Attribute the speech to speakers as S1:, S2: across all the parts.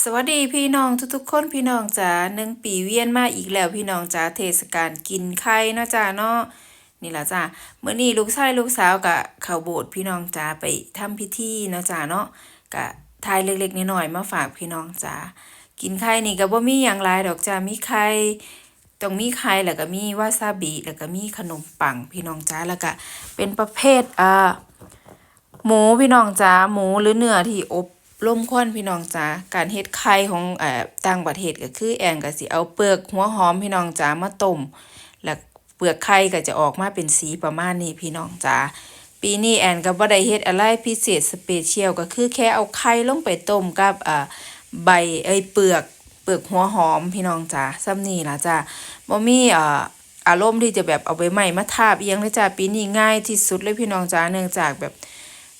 S1: สวัสดีพี่น้องทุกๆคนพี่น้องจ๋าหนึ่งปีเวียนมาอีกแล้วพี่น้องจ๋าเทศกาลกินไข่เนาะจ้าเนาะนี่ละจ้าเมื่อนี้ลูกชายลูกสาวกะเข้าโบสถ์พี่น้องจ๋าไปทำพิธีเนาะจ้าเนาะกะทายเล็กๆน้อยๆมาฝากพี่น้องจ๋ากินไข่นี่ก็บ่มีหยังหลายดอกจ้ามีไข่ต้องมีไข่แล้วก็มีวาซาบิแล้วก็มีขนมปังพี่น้องจ๋าแล้วก็เป็นประเภทอ่าหมูพี่น้องจ๋าหมูหรือเนื้อที่อบ ลมควันพี่น้องจ๋าการเฮ็ดไข่ของเอ่อต่างประเทศก็คือแอนก็สิเอาเปลือกหัวหอมพี่น้องจ๋ามาต้มแล้วเปลือกไข่ก็จะออกมาเป็นสีประมาณนี้พี่น้องจ๋าปีนี้แอนก็บ่ได้เฮ็ดอะไรพิเศษสเปเชียลก็คือแค่เอาไข่ลงไปต้มกับเอ่าใบเอ้ยเปลือกเปลือกหัวหอมพี่น้องจ๋าซ้ำนี่ล่ะจ้าบ่มีเอ่าอารมณ์ที่จะแบบเอาใบไม้มาทาบเอียงเลยจ้าปีนี้ง่ายที่สุดเลยพี่น้องจ๋าเนื่องจากแบบ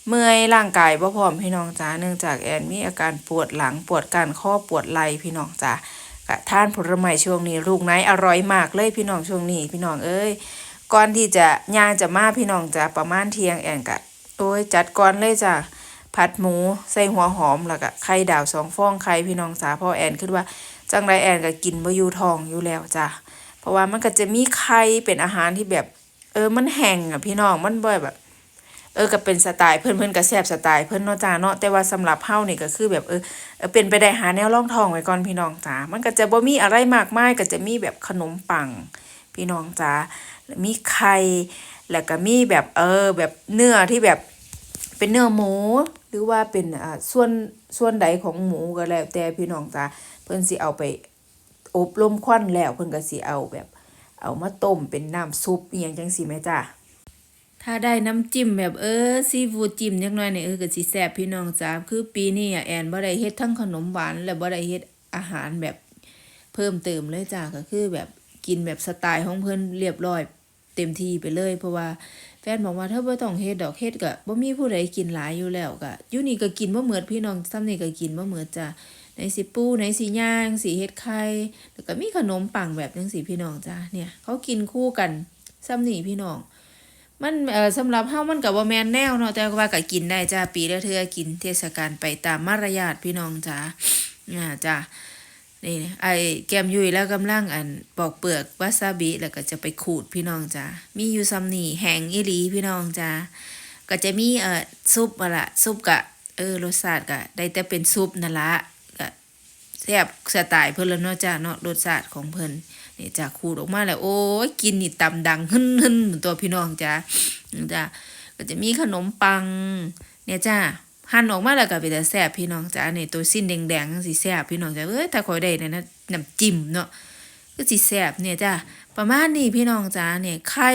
S1: เมื่อยร่างกายบ่พร้อมพี่น้องจ๋าเนื่องจากแอนมีอาการปวดหลังปวดก้านข้อปวดไหล่พี่น้องจ๋ากะทานผลไม้ช่วงนี้ลูกไหนอร่อยมากเลยพี่น้องช่วงนี้พี่น้องเอ้ยก่อนที่จะย่างจะมาพี่น้องจ๋าประมาณเที่ยงแอนกะโอ้ยจัดก่อนเลยจ้ะผัดหมูใส่หัวหอมแล้วก็ไข่ดาวสองฟองไข่พี่น้องจ๋าเพอแอนคิดว่าจังไรแอนก็กินบ่อยู่ทองอยู่แล้วจ้ะเพราะว่ามันก็จะมีไข่เป็นอาหารที่แบบ เออมันแห้งอะพี่น้องมันบ่แบบ เออก็เป็นสไตล์เพิ่อนเพิ่นก็แซ่บสไตล์เพิ่อนเนาะจ้าเนาะแต่ว่าสำหรับเฮานี่ก็คือแบบเออเป็นไปได้หาแนวร่องทองไว้ก่อนพี่น้องจ้ามันก็จะบ่มีอะไรมากมายก็จะมีแบบขนมปัง พี่น้องจ้ามีไข่แล้วก็มีแบบเออแบบเนื้อที่แบบเป็นเนื้อหมู หรือว่าเป็นอ่าส่วนส่วนใดของหมูก็แล้วแต่พี่น้องจ้าเพิ่นสิเอาไปอบลมควันแล้วเพิ่นก็สิเอาแบบ เอามาต้มเป็นน้ำซุปอีหยังจังซี่แม่จ้า ถ้าได้น้ำจิ้มแบบเออซีฟูดจิ้มจักหน่อยเนี่ยเออก็สิแซ่บพี่น้องจ้าคือปีนี้อะแอนบ่ได้เฮ็ดทั้งขนมหวานและบ่ได้เฮ็ดอาหารแบบเพิ่มเติมเลยจ้าก็คือแบบกินแบบสไตล์ของเพิ่นเรียบร้อยเต็มที่ไปเลย เพราะว่าแฟนบอกว่าถ้าบ่ต้องเฮ็ดดอกเฮ็ดก็บ่มีผู้ใดกินหลายอยู่แล้วก็อยู่นี่ก็กินบ่หมดพี่น้องซ้ำนี่ก็กินบ่หมดจ้าในสิปูในสิย่างสิเฮ็ดไข่แล้วก็มีขนมปังแบบจังซี่พี่น้องจ้าเนี่ยเขากินคู่กันซ้ำนี่พี่น้อง มันเอ่อสำหรับเฮามันก็บ่แมนแนวเนาะแต่ว่าก็กินได้จ้าปีละเทื่อกินเทศกาลไปตามมารยาทพี่น้องจ้าอ่าจ้านี่ไอแก้มยุยแล้วกำลังอันปอกเปลือกวาซาบิแล้วก็จะไปขูดพี่น้องจ้ามีอยู่ซ้ำนี่แห้งอีหลีพี่น้องจ้าก็จะมีเอ่อซุปอะละซุปกะเออรสชาติก็ได้แต่เป็นซุปนั่นละก็แซ่บสไตล์เพิ่นแล้วเนาะจ้าเนาะรสชาติของเพิ่น นี่จ้าขูดออกมาแล้วโอ้ยกินนี่ตำดังหึ่นหึ่นเหมือนตัวพี่น้องจ้าจ้าก็จะมีขนมปัง เนี่ยจ้าหั่นออกมาแล้วก็เป็นแต่แซ่บพี่น้องจ้าเนี่ยตัวสิ้นแดงๆจังสิแซ่บพี่น้องจ้าเอ้ยถ้าคอยได้เนี่ยนะน้ำจิ้มเนาะก็สิแซ่บเนี่ยจ้าประมาณนี้พี่น้องจ้าเนี่ยไข่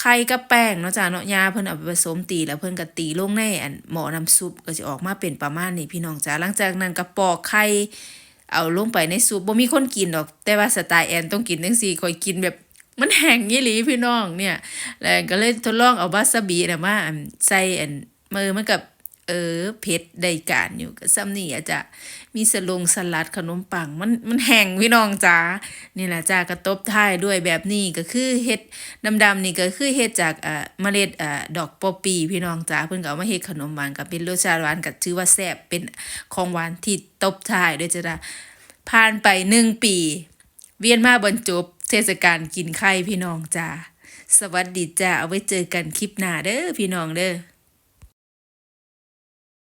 S1: ไข่กับแป้งเนาะจ้าเนาะยาเพิ่นเอาไปผสมตีแล้วเพิ่นก็ตีลงในอันหมอน้ำซุปก็จะออกมาเป็นประมาณนี้พี่น้องจ้าหลังจากนั้นก็ปอกไข่ เอาลงไปในซุปบ่มีคนกินดอก แต่ว่าสไตล์แอนต้องกินทั้งสี่คอยกินแบบมันแห้งยี่หลีพี่น้องเนี่ย แล้วก็เลยทดลองเอาวาซาบิน่ะมาใส่อันมือมันกับ เออเผ็ดได้การอยู่ก็ซ้ำนี่อาจจะมีสลงสลัดขนมปังมันมันแห้งพี่น้องจ้านี่แหละจ้ากระตบท้ายด้วยแบบนี้ก็คือเฮ็ดดำๆนี่ก็คือเฮ็ดจากเอ่อเมล็ดเอ่อดอกปอปีพี่น้องจ้าเพิ่นก็เอามาเฮ็ดขนมหวานก็เป็นรสชาติหวานก็ถือว่าแซ่บเป็นของหวานที่ตบท้ายด้วยจ้ะผ่านไปหนึ่งปี เวียนมาบรรจบเทศกาลกินไข่พี่น้องจ้าสวัสดีจ้าเอาไว้เจอกันคลิปหน้าเด้อพี่น้องเด้อ